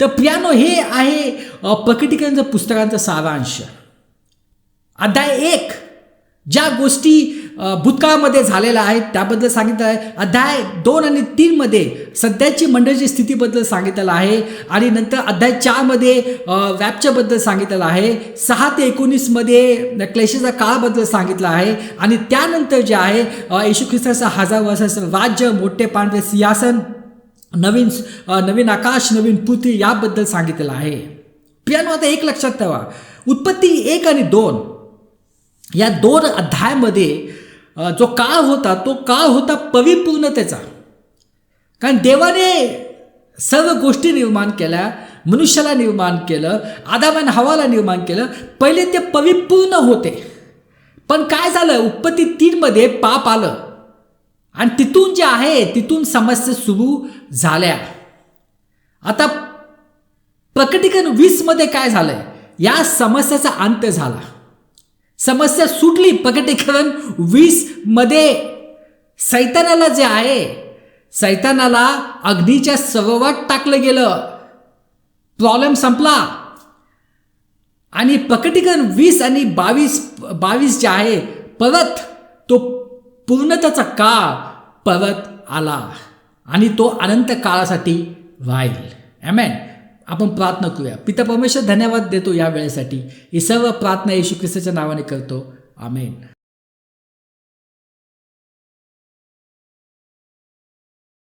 तर पियानो हे आहे प्रकटीकरणचं पुस्तकांचा सारांश. अध्याय एक ज्या गोष्टी भूतकाळामध्ये झालेल्या आहेत त्याबद्दल सांगितलं आहे. अध्याय दोन आणि तीनमध्ये सध्याची मंडळीची स्थितीबद्दल सांगितलेलं आहे आणि नंतर अध्याय चारमध्ये व्यापच्याबद्दल सांगितलेलं आहे. सहा ते एकोणीसमध्ये क्लेशाचा काळाबद्दल सांगितलं आहे आणि त्यानंतर जे आहे येशू ख्रिस्ताचं हजार वर्षाचं राज्य मोठे पांढरे सिंहासन नवीन नवीन आकाश नवीन पृथ्वी याबद्दल सांगितलेलं आहे. पियानो आता एक लक्षात ठेवा. उत्पत्ती एक आणि दोन या दोन अध्यायामध्ये जो काळ होता तो काळ होता परिपूर्णतेचा कारण देवाने सर्व गोष्टी निर्माण केल्या मनुष्याला निर्माण केलं आदामान हवाला निर्माण केलं पहिले ते परिपूर्ण होते. पण काय झालं? उत्पत्ती तीनमध्ये पाप आलं. आणि तिथून जे आहे तिथून समस्या सुरू झाल्या. आता प्रकटीकरण वीसमध्ये काय झालंय? या समस्याचा अंत झाला. समस्या सुटली प्रकटीकरण वीसमध्ये सैतानाला जे आहे सैतानाला अग्नीच्या सरोवरात टाकलं गेलं. प्रॉब्लेम संपला. आणि प्रकटीकरण वीस आणि बावीस बावीस जे आहे परत तो पूर्णतेचा काळ परत आला. आणि तो अनंत काळासाठी राहील ॲमेन आपण प्रार्थना करूया. पिता परमेश्वर धन्यवाद देतो या वेळेसाठी. ही सर्व प्रार्थना येशू ख्रिस्ताच्या नावाने करतो. आमेन